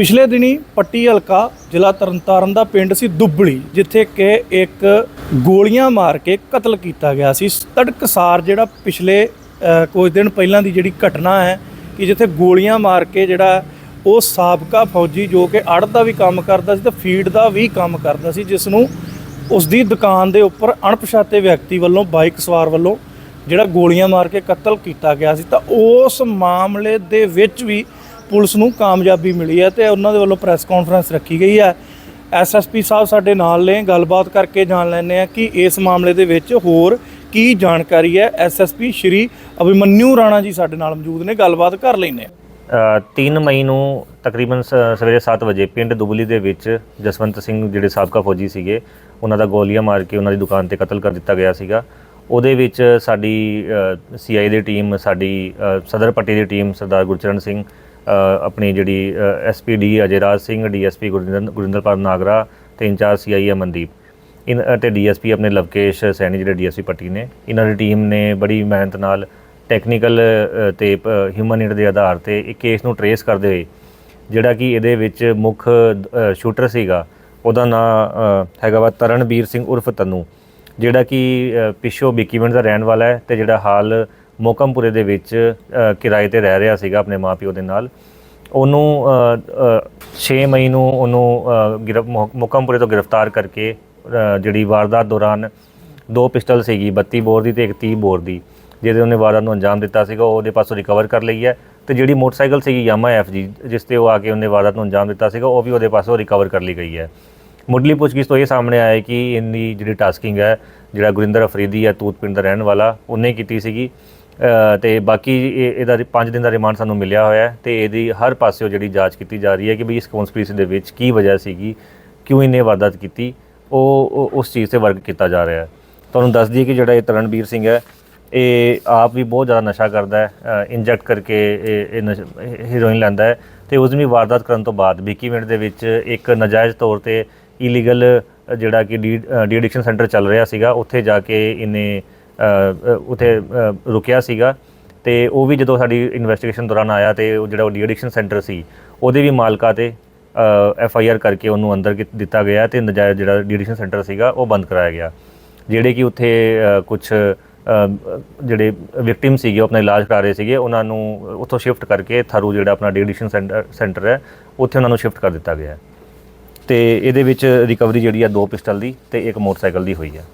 ਪਿਛਲੇ ਦਿਨੀ ਪੱਟੀ ਹਲਕਾ ਜ਼ਿਲ੍ਹਾ ਤਰਨਤਾਰਨ ਦਾ ਪਿੰਡ ਸੀ ਦੁੱਬਲੀ, ਜਿੱਥੇ ਕਿ ਇੱਕ ਗੋਲੀਆਂ ਮਾਰ ਕੇ ਕਤਲ ਕੀਤਾ ਗਿਆ ਸੀ। ਤੜਕਸਾਰ ਜਿਹੜਾ ਪਿਛਲੇ ਕੁਝ ਦਿਨ ਪਹਿਲਾਂ ਦੀ ਜਿਹੜੀ ਘਟਨਾ ਹੈ ਕਿ ਜਿੱਥੇ ਗੋਲੀਆਂ ਮਾਰ ਕੇ ਜਿਹੜਾ ਉਹ ਸਾਬਕਾ ਫੌਜੀ ਜੋ ਕਿ ਅੜ ਦਾ ਵੀ ਕੰਮ ਕਰਦਾ ਸੀ ਤੇ ਫੀਡ ਦਾ ਵੀ ਕੰਮ ਕਰਦਾ ਸੀ, ਜਿਸ ਨੂੰ ਉਸ ਦੀ ਦੁਕਾਨ ਦੇ ਉੱਪਰ ਅਣਪਛਾਤੇ ਵਿਅਕਤੀ ਵੱਲੋਂ, ਬਾਈਕ ਸਵਾਰ ਵੱਲੋਂ ਜਿਹੜਾ ਗੋਲੀਆਂ ਮਾਰ ਕੇ ਕਤਲ ਕੀਤਾ ਗਿਆ ਸੀ। ਤਾਂ ਉਸ ਮਾਮਲੇ ਦੇ ਵਿੱਚ ਵੀ ਪੁਲਿਸ ਨੂੰ ਕਾਮਯਾਬੀ ਮਿਲੀ ਹੈ ਤੇ ਉਹਨਾਂ ਦੇ ਵੱਲੋਂ ਪ੍ਰੈਸ ਕਾਨਫਰੰਸ ਰੱਖੀ ਗਈ ਹੈ। ਐਸਐਸਪੀ ਸਾਹਿਬ ਸਾਡੇ ਨਾਲ ਨੇ ਗੱਲਬਾਤ ਕਰਕੇ ਜਾਣ ਲੈਂਦੇ ਆ ਕਿ ਇਸ ਮਾਮਲੇ ਦੇ ਵਿੱਚ ਹੋਰ ਕੀ ਜਾਣਕਾਰੀ ਹੈ। ਐਸਐਸਪੀ ਸ਼੍ਰੀ ਅਭਿਮਨਿਊ ਰਾਣਾ ਜੀ ਸਾਡੇ ਨਾਲ ਮੌਜੂਦ ਨੇ ਗੱਲਬਾਤ ਕਰ ਲੈਂਦੇ ਆ ਅ, 3 ਮਈ ਨੂੰ ਤਕਰੀਬਨ ਸ- ਸਵੇਰੇ 7 ਵਜੇ ਪਿੰਡ ਦੁਬਲੀ ਦੇ ਵਿੱਚ ਜਸਵੰਤ ਸਿੰਘ ਜਿਹੜੇ ਸਾਬਕਾ ਫੌਜੀ ਸੀਗੇ ਉਹਨਾਂ ਦਾ ਗੋਲੀਆਂ ਮਾਰ ਕੇ ਉਹਨਾਂ ਦੀ ਦੁਕਾਨ ਤੇ ਕਤਲ ਕਰ ਦਿੱਤਾ ਗਿਆ ਸੀਗਾ। ਉਹਦੇ ਵਿੱਚ ਸਾਡੀ ਸੀਆਈ ਦੀ ਟੀਮ ਸਾਡੀ ਸਦਰ ਪੱਟੀ ਦੀ ਟੀਮ ਸਰਦਾਰ ਗੁਰਚਰਨ ਸਿੰਘ ਆਪਣੀ ਜਿਹੜੀ ਐਸਪੀਡੀ ਅਜੇਰਾਜ ਸਿੰਘ ਡੀਐਸਪੀ ਗੁਰਿੰਦਰ ਗੁਰਿੰਦਰਪਾਲ ਨਾਗਰਾ ਤੇ ਇੰਚਾਰਜ ਸੀਆਈ ਅਮਨਦੀਪ ਇਨ ਅਤੇ ਡੀਐਸਪੀ ਆਪਣੇ ਲਵਕੇਸ਼ ਸੈਣੀ ਜਿਹੜੇ ਡੀਐਸਪੀ ਪੱਟੀ ਨੇ ਇਹਨਾਂ ਦੀ ਟੀਮ ਨੇ ਬੜੀ ਮਿਹਨਤ ਨਾਲ ਟੈਕਨੀਕਲ ਤੇ ਹਿਊਮਨ ਨੀਡ ਦੇ ਆਧਾਰ ਤੇ ਇਹ ਕੇਸ ਨੂੰ ਟਰੇਸ ਕਰਦੇ ਹੋਏ ਜਿਹੜਾ ਕਿ ਇਹਦੇ ਵਿੱਚ ਮੁੱਖ ਸ਼ੂਟਰ ਸੀਗਾ ਉਹਦਾ ਨਾਮ ਹੈਗਾ ਵਾ ਤਰਨਬੀਰ ਸਿੰਘ ਉਰਫ ਤਨੂ ਜਿਹੜਾ ਕਿ ਅ, ਪਿੱਛੋਂ ਬਿੱਕੀਵਿੰਡ ਦਾ ਰਹਿਣ ਵਾਲਾ ਹੈ ਤੇ ਜਿਹੜਾ ਹਾਲ ਮੋਕਮਪੁਰੇ ਦੇ ਵਿੱਚ ਕਿਰਾਏ ਤੇ ਰਹਿ ਰਿਹਾ ਸੀਗਾ ਆਪਣੇ ਮਾਪਿਓ ਦੇ ਨਾਲ। ਉਹਨੂੰ 6 ਮਈ ਨੂੰ ਉਹਨੂੰ ਅ, ਗਿਰਫ ਮੋ- ਮੋਕਮਪੁਰੇ ਤੋਂ ਗ੍ਰਿਫਤਾਰ ਕਰਕੇ ਜਿਹੜੀ ਵਾਰਦਾਤ ਦੌਰਾਨ ਦੋ ਪਿਸਟਲ ਸੀਗੀ 32 ਬੋਰ ਦੀ ਤੇ ਇੱਕ 30 ਬੋਰ ਦੀ ਜਿਹਦੇ ਉਹਨੇ ਵਾਰਦਾਤ ਨੂੰ ਅੰਜਾਮ ਦਿੱਤਾ ਸੀਗਾ ਉਹ ਉਹਦੇ ਪਾਸੋਂ ਰਿਕਵਰ ਕਰ ਲਈ ਹੈ। ਤੇ ਜਿਹੜੀ ਮੋਟਰਸਾਈਕਲ ਸੀਗੀ ਯਾਮਾ ਐਫਜੀ ਜਿਸ ਤੇ ਉਹ ਆ ਕੇ ਉਹਨੇ ਵਾਰਦਾਤ ਨੂੰ ਅੰਜਾਮ ਦਿੱਤਾ ਸੀਗਾ ਉਹ ਵੀ ਉਹਦੇ ਪਾਸੋਂ ਰਿਕਵਰ ਕਰ ਲਈ ਗਈ ਹੈ। ਮੁੱਢਲੀ ਪੁੱਛਗਿੱਛ ਤੋਂ ਇਹ ਸਾਹਮਣੇ ਆਇਆ ਹੈ ਕਿ ਇੰਨੀ ਜਿਹੜੀ ਟਾਸਕਿੰਗ ਹੈ ਜਿਹੜਾ ਗੁਰਿੰਦਰ ਅਫਰੀਦੀ ਹੈ ਤੂਤ ਪਿੰਡ ਦਾ ਰਹਿਣ ਵਾਲਾ ਉਹਨੇ ਕੀਤੀ ਸੀਗੀ। ਤੇ ਬਾਕੀ ਇਹ- ਇਹਦਾ 5 ਦਿਨ ਦਾ ਰਿਮਾਂਡ ਸਾਨੂੰ ਮਿਲਿਆ ਹੋਇਆ ਹੈ ਤੇ ਇਹਦੀ ਹਰ ਪਾਸਿਓ ਜਿਹੜੀ ਜਾਂਚ ਕੀਤੀ ਜਾ ਰਹੀ ਹੈ ਕਿ ਵੀ ਇਸ ਕਨਸਪੀਰੇਸੀ ਦੇ ਵਿੱਚ ਕੀ ਵਜ੍ਹਾ ਸੀਗੀ, ਕਿਉਂ ਇਹਨੇ ਵਾਰਦਾਤ ਕੀਤੀ, ਉਹ, ਉਹ- ਉਸ ਚੀਜ਼ ਤੇ ਵਰਕ ਕੀਤਾ ਜਾ ਰਿਹਾ ਹੈ। ਤੁਹਾਨੂੰ ਦੱਸ ਦਈਏ ਕਿ ਜਿਹੜਾ ਇਹ ਤਰਨਬੀਰ ਸਿੰਘ ਹੈ, ਇਹ ਆਪ ਵੀ ਬਹੁਤ ਜ਼ਿਆਦਾ ਨਸ਼ਾ ਕਰਦਾ ਹੈ ਇੰਜੈਕਟ ਕਰਕੇ ਇਹ ਇਹ ਨਸ਼ਾ- ਇਹ ਹੀਰੋਇਨ ਲੈਂਦਾ ਹੈ ਤੇ ਉਸ ਦੀ ਵਾਰਦਾਤ ਕਰਨ ਤੋਂ ਬਾਅਦ ਬਿੱਕੀਵਿੰਡ ਦੇ ਵਿੱਚ ਇੱਕ ਨਜਾਇਜ਼ ਤੌਰ ਤੇ ਇਲੀਗਲ ਜਿਹੜਾ ਕਿ ਡੀ ਡੀ ਐਡਿਕਸ਼ਨ ਸੈਂਟਰ ਚੱਲ ਰਿਹਾ ਸੀਗਾ, ਉੱਥੇ ਜਾ ਕੇ ਇਹਨੇ ਉੱਥੇ ਰੁਕਿਆ ਸੀਗਾ ਤੇ ਉਹ ਵੀ ਜਦੋਂ ਸਾਡੀ ਇਨਵੈਸਟੀਗੇਸ਼ਨ ਦੌਰਾਨ ਆਇਆ ਤੇ ਉਹ ਜਿਹੜਾ ਡੀ ਐਡਿਕਸ਼ਨ ਸੈਂਟਰ ਸੀ, ਉਹਦੇ ਵੀ ਮਾਲਕਾਂ ਤੇ ਐਫ ਆਈ ਆਰ ਕਰਕੇ ਉਹਨੂੰ ਅੰਦਰ ਦਿੱਤਾ ਗਿਆ ਤੇ ਨਜਾਇਜ਼ ਜਿਹੜਾ ਡੀ ਐਡਿਕਸ਼ਨ ਸੈਂਟਰ ਸੀਗਾ ਉਹ ਬੰਦ ਕਰਾਇਆ ਗਿਆ। ਜਿਹੜੇ ਕਿ ਉੱਥੇ ਕੁਝ ਜਿਹੜੇ ਵਿਕਟਿਮ ਸੀਗੇ, ਉਹ ਆਪਣਾ ਇਲਾਜ ਕਰਾ ਰਹੇ ਸੀਗੇ, ਉਹਨਾਂ ਨੂੰ ਉੱਥੋਂ ਸ਼ਿਫਟ ਕਰਕੇ ਥਰੂ ਜਿਹੜਾ ਆਪਣਾ ਡੀ ਐਡਿਕਸ਼ਨ ਸੈਂਟਰ ਸੈਂਟਰ ਹੈ, ਉੱਥੇ ਉਹਨਾਂ ਨੂੰ ਸ਼ਿਫਟ ਕਰ ਦਿੱਤਾ ਗਿਆ। ਹੈ ਤੇ ਇਹਦੇ ਵਿੱਚ ਰਿਕਵਰੀ ਜਿਹੜੀ ਆ ਦੋ ਪਿਸਟਲ ਦੀ ਤੇ ਇੱਕ ਮੋਟਰਸਾਈਕਲ ਦੀ ਹੋਈ ਹੈ